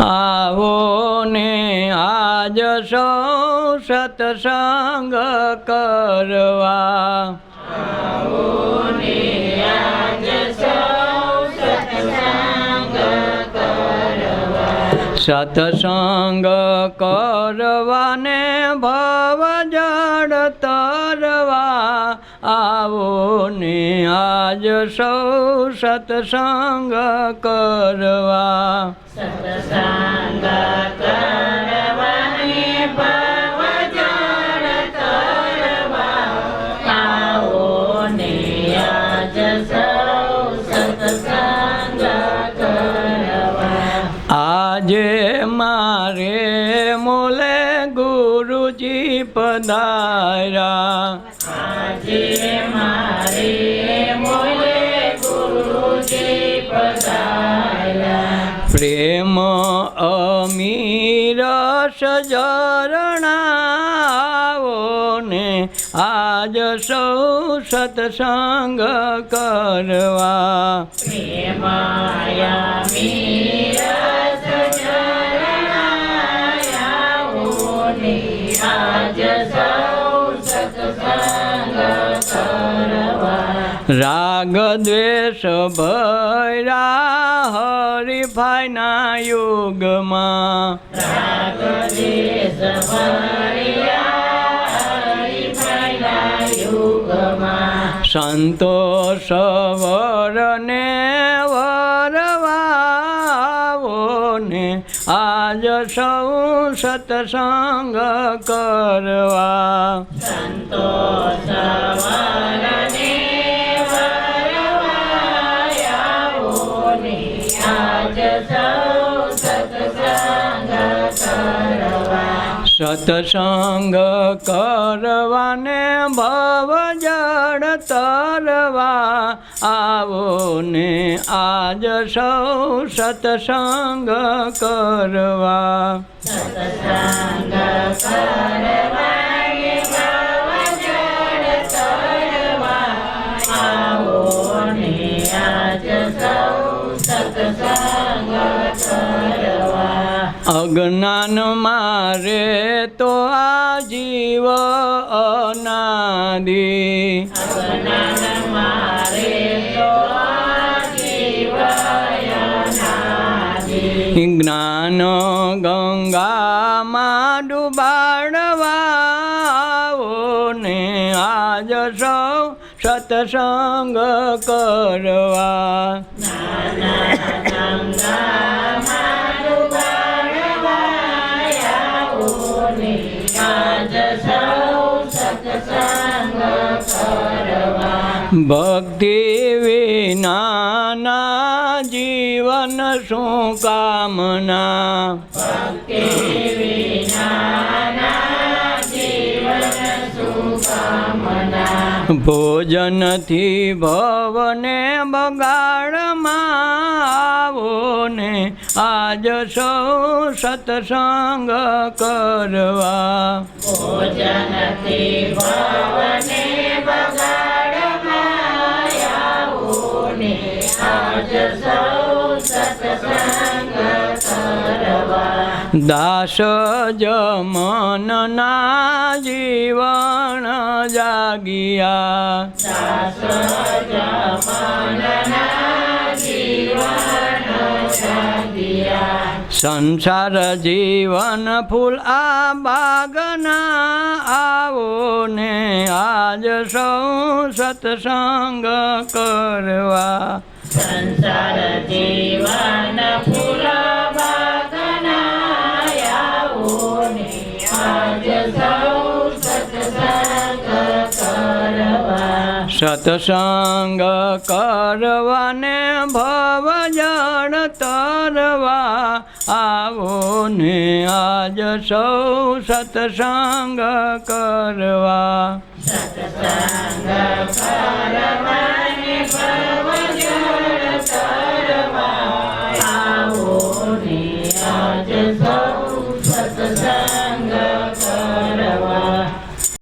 આવો ને આજ સૌ સત્સંગ કરવા. સત્સંગ કરવાને ભવ જડતા આજ સૌ સત્સંગ કરવા. સત્સંગ આજે મારે મોલે ગુરુજી પધાર્યા. આજે મારે પ્રેમ અમીર સજરણાવો ને આજ સૌ સત્સંગ કરવા. પ્રેમ રાગ દ્વેષ ભૈરા હરિભાઈના યુગમાં. રાગ ભર્યા યુગમાં. સંતોષ વરને વરવાવો ને આજ સૌ સત્સંગ કરવા. સંતોષ સત્સંગ કરવાને ભવ જડ તરવા આવો ને આજ સૌ સત્સંગ કરવા. સત્સંગ કરવાને અજ્ઞાન મારે તો આ જીવ અનાદિ. જ્ઞાન ગંગામાં ડુબાડવાઓ ને આજ સૌ સત્સંગ કરવા. ભક્તિ વિનાના જીવન શું કામના? ભોજનથી ભવને બગાડમાં આવો ને આજ સૌ સત્સંગ કરવા. ભોજનથી દાસ જમનના જીવન જાગિયા. સંસાર જીવન ફૂલ આ બાગના આવો ને આજ સૌ સત્સંગ કરવા. સંસાર જીવન સત્સંગ કરવાને ભવ જળ તરવા આવો ને આજ સૌ સત્સંગ કરવા. સત્સંગ કરવાને ભવ જળ